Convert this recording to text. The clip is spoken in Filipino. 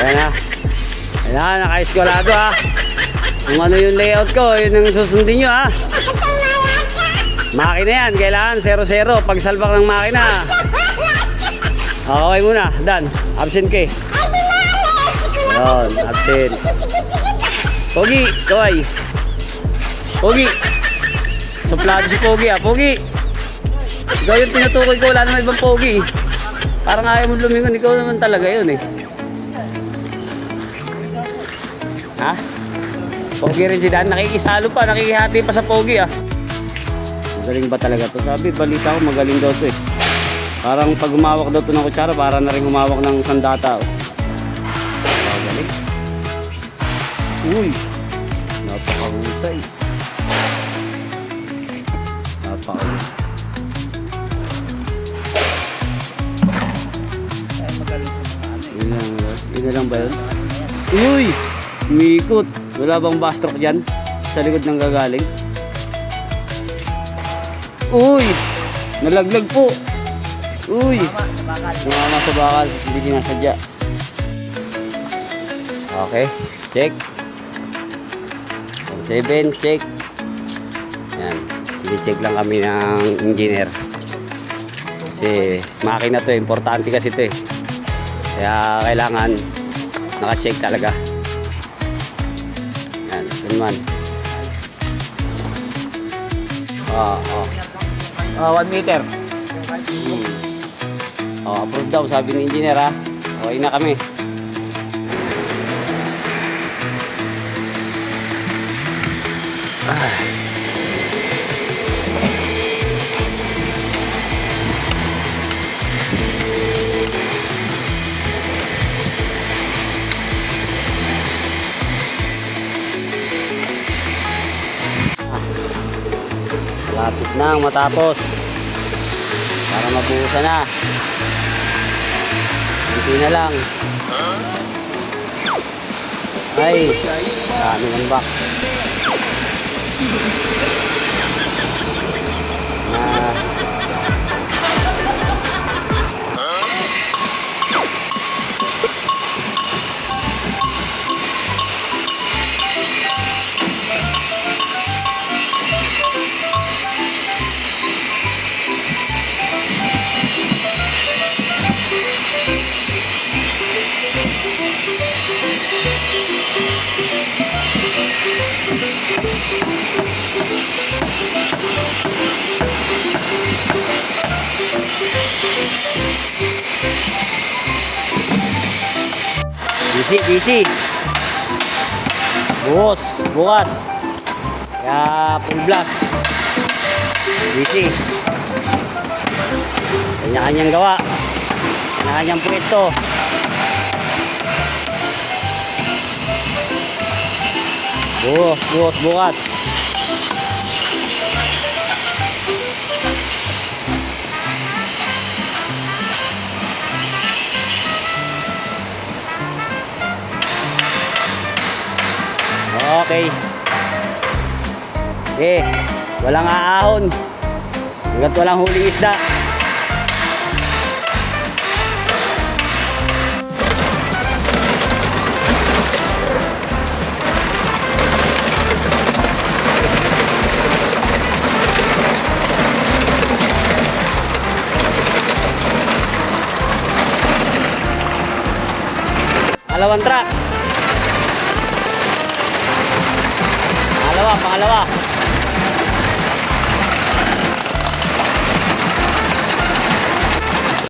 Ayan na. Ayan na, naka-eskwalado ha. Kung ano yung layout ko, yun ang susundin nyo ha. Makina yan, kailangan 0-0 pag salbak ng makina. Okay muna, Dan. Absent ka eh. Yun, absent. Pogi, kaway. Pogi. Suplado si Pogi ah. Pogi. Ikaw yung tinutukoy ko, wala naman ibang Pogi. Parang ayaw mo lumingon, ikaw naman talaga yun eh. Ha? Pogi rin si Dan, nakikisalo pa, nakikihati pa sa Pogi ah. Magaling ba talaga to? Sabi, balita ko magaling daw to eh. Parang pag humawak daw to ng kutsara, para na rin humawak ng sandata oh. Magaling. Uy! Napakahusay. Napakahusay. Yun lang, yun lang ba yun? Uy! Umiikot. Wala bang bastrock dyan? Sa likod ng gagaling? Uy! Nalaglag po! Uy! Sumama sa bakal. Hindi sinasadya. Okay. Check. 7, check. Yan. Sini-check lang kami ng engineer. Kasi makina to, importante kasi to eh. Kaya kailangan naka-check talaga. Man. Ah, ah. Ah, 1 meter. Hmm. Oh, approve daw sabi ni engineer ha. Okay na kami. Malapit na ang matapos. Para mabuhusan na. Hindi na lang. Ay, dami ng back. Busy, busy. Buhos, bukas. Kaya full blast. Busy. Kanya-kanyang gawa. Kanya-kanyang pwesto. Buhos, buhos, bukas. Okay. Eh, walang aahon. Hanggat walang huling isda. Dalawang truck. 满了吧？